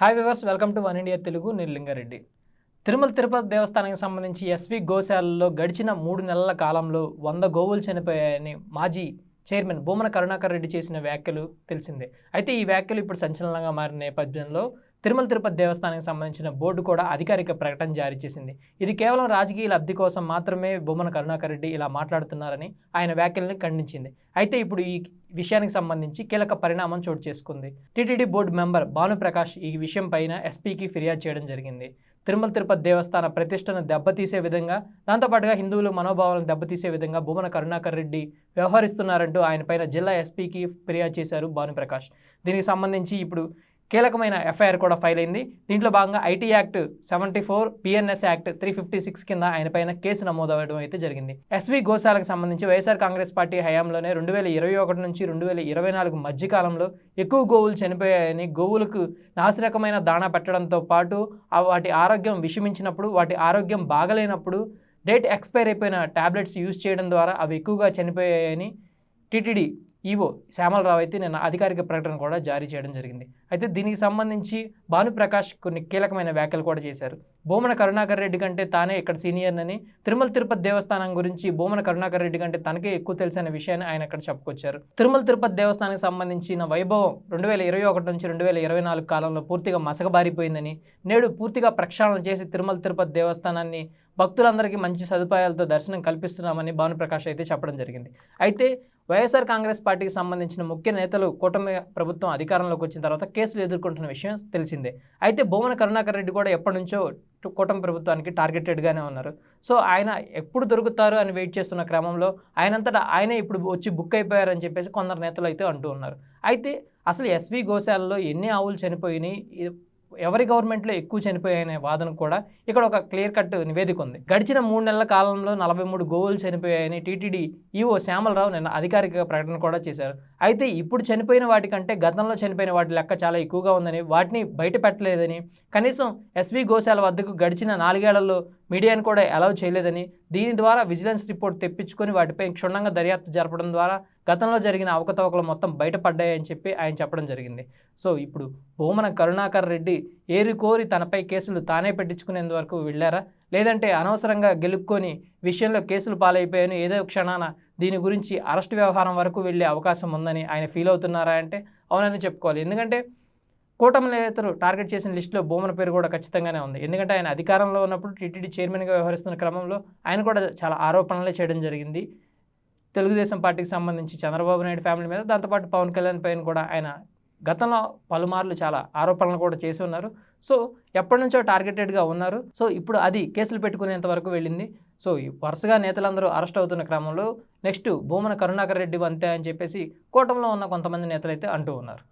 Hi viewers welcome to One India Telugu నేను లింగారెడ్డి తిరుమల తిరుపతి దేవస్థానానికి సంబంధించి ఎస్వి గోశాలలో గడిచిన మూడు నెలల కాలంలో వంద గోవులు చనిపోయాయని మాజీ చైర్మన్ భూమన కరుణాకర్ రెడ్డి చేసిన వ్యాఖ్యలు తెలిసిందే. అయితే ఈ వ్యాఖ్యలు ఇప్పుడు సంచలనంగా మారిన నేపథ్యంలో తిరుమల తిరుపతి దేవస్థానానికి సంబంధించిన బోర్డు కూడా అధికారిక ప్రకటన జారీ చేసింది. ఇది కేవలం రాజకీయ లబ్ధి కోసం మాత్రమే బొమ్మన కరుణాకర్ రెడ్డి ఇలా మాట్లాడుతున్నారని ఆయన వ్యాఖ్యలను ఖండించింది. అయితే ఇప్పుడు ఈ విషయానికి సంబంధించి కీలక పరిణామం చోటు చేసుకుంది. టీటీడీ బోర్డు మెంబర్ భానుప్రకాష్ ఈ విషయం పైన ఎస్పీకి ఫిర్యాదు చేయడం జరిగింది. తిరుమల తిరుపతి దేవస్థాన ప్రతిష్టను దెబ్బతీసే విధంగా దాంతోపాటుగా హిందువుల మనోభావాలను దెబ్బతీసే విధంగా భూమన కరుణాకర్ రెడ్డి వ్యవహరిస్తున్నారంటూ ఆయనపైన జిల్లా ఎస్పీకి ఫిర్యాదు చేశారు భానుప్రకాష్. దీనికి సంబంధించి ఇప్పుడు కీలకమైన ఎఫ్ఐఆర్ కూడా ఫైల్ అయింది. దీంట్లో భాగంగా IT act seventy four BNS act three fifty six కింద ఆయనపైన కేసు కేసు నమోదవడం అయితే జరిగింది. ఎస్వి గోశాలకు సంబంధించి వైఎస్ఆర్ కాంగ్రెస్ పార్టీ హయాంలోనే రెండు వేల ఇరవై ఒకటి నుంచి రెండు వేల ఇరవై నాలుగు మధ్యకాలంలో ఎక్కువ గోవులు చనిపోయాయని గోవులకు నాసిరకమైన దాణా పెట్టడంతో పాటు ఆ వాటి ఆరోగ్యం విషమించినప్పుడు వాటి ఆరోగ్యం బాగలేనప్పుడు డేట్ ఎక్స్పైర్ అయిపోయిన టాబ్లెట్స్ యూజ్ చేయడం ద్వారా అవి ఎక్కువగా చనిపోయాయని టీటీడీ ఈవో శ్యామలరావు అయితే నిన్న అధికారిక ప్రకటన కూడా జారీ చేయడం జరిగింది. అయితే దీనికి సంబంధించి భానుప్రకాష్ కొన్ని కీలకమైన వ్యాఖ్యలు కూడా చేశారు. భూమన కరుణాకర్ రెడ్డి కంటే తానే ఇక్కడ సీనియర్నని తిరుమల తిరుపతి దేవస్థానం గురించి భూమన కరుణాకర్ రెడ్డి కంటే తనకే ఎక్కువ తెలిసిన విషయాన్ని ఆయన అక్కడ చెప్పుకొచ్చారు. తిరుమల తిరుపతి దేవస్థానానికి సంబంధించిన వైభవం రెండు వేల ఇరవై ఒకటి నుంచి రెండు వేల ఇరవై నాలుగు కాలంలో పూర్తిగా మసకబారిపోయిందని నేడు పూర్తిగా ప్రక్షాళన చేసి తిరుమల తిరుపతి దేవస్థానాన్ని భక్తులందరికీ మంచి సదుపాయాలతో దర్శనం కల్పిస్తున్నామని భానుప్రకాష్ అయితే చెప్పడం జరిగింది. అయితే వైఎస్ఆర్ కాంగ్రెస్ పార్టీకి సంబంధించిన ముఖ్య నేతలు కూటమి ప్రభుత్వం అధికారంలోకి వచ్చిన తర్వాత కేసులు ఎదుర్కొంటున్న విషయం తెలిసిందే. అయితే భువన కరుణాకర్ రెడ్డి కూడా ఎప్పటి నుంచో కూటమి ప్రభుత్వానికి టార్గెటెడ్గానే ఉన్నారు. సో ఆయన ఎప్పుడు దొరుకుతారు అని వెయిట్ చేస్తున్న క్రమంలో ఆయనంతటా ఆయనే ఇప్పుడు వచ్చి బుక్ అయిపోయారని చెప్పేసి కొందరు నేతలు అయితే అంటూ ఉన్నారు. అయితే అసలు ఎస్వి గోశాలలో ఎన్ని ఆవులు చనిపోయినాయి? ఎవరి గవర్నమెంట్లో ఎక్కువ చనిపోయాయనే వాదన కూడా ఇక్కడ ఒక క్లియర్ కట్ నివేదిక ఉంది. గడిచిన మూడు నెలల కాలంలో నలభై మూడు గోవులు చనిపోయాయని టీటీడీ ఈవో శ్యామలరావు నిన్న అధికారిక ప్రకటన కూడా చేశారు. అయితే ఇప్పుడు చనిపోయిన వాటికంటే గతంలో చనిపోయిన వాటి లెక్క చాలా ఎక్కువగా ఉందని వాటిని బయట పెట్టలేదని కనీసం ఎస్వి గోశాల వద్దకు గడిచిన నాలుగేళ్ళలో మీడియాను కూడా అలౌ చేయలేదని దీని ద్వారా విజిలెన్స్ రిపోర్ట్ తెప్పించుకొని వాటిపై క్షుణ్ణంగా దర్యాప్తు జరపడం ద్వారా గతంలో జరిగిన అవకతవకలు మొత్తం బయటపడ్డాయని చెప్పి ఆయన చెప్పడం జరిగింది. సో ఇప్పుడు భూమన కరుణాకర్ రెడ్డి ఏరి కోరి తనపై కేసులు తానే పెట్టించుకునేందు వరకు వెళ్ళారా? లేదంటే అనవసరంగా గెలుక్కొని విషయంలో కేసులు పాలైపోయాను ఏదో క్షణాన దీని గురించి అరెస్ట్ వ్యవహారం వరకు వెళ్ళే అవకాశం ఉందని ఆయన ఫీల్ అవుతున్నారా అంటే? అవునని చెప్పుకోవాలి. ఎందుకంటే కూటమి నేతలు టార్గెట్ చేసిన లిస్టులో భూమన పేరు కూడా ఖచ్చితంగానే ఉంది. ఎందుకంటే ఆయన అధికారంలో ఉన్నప్పుడు టీటీడీ చైర్మన్గా వ్యవహరిస్తున్న క్రమంలో ఆయన కూడా చాలా ఆరోపణలే చేయడం జరిగింది. తెలుగుదేశం పార్టీకి సంబంధించి చంద్రబాబు నాయుడు ఫ్యామిలీ మీద దాంతోపాటు పవన్ కళ్యాణ్ పైన కూడా ఆయన గతంలో పలుమార్లు చాలా ఆరోపణలు కూడా చేసి ఉన్నారు. సో ఎప్పటి నుంచో టార్గెటెడ్గా ఉన్నారు. సో ఇప్పుడు అది కేసులు పెట్టుకునేంత వరకు వెళ్ళింది. సో ఈ వరుసగా నేతలందరూ అరెస్ట్ అవుతున్న క్రమంలో నెక్స్ట్ భూమన కరుణాకర్ రెడ్డి వంతే అని చెప్పేసి కూటమిలో ఉన్న కొంతమంది నేతలు అయితే అంటూ ఉన్నారు.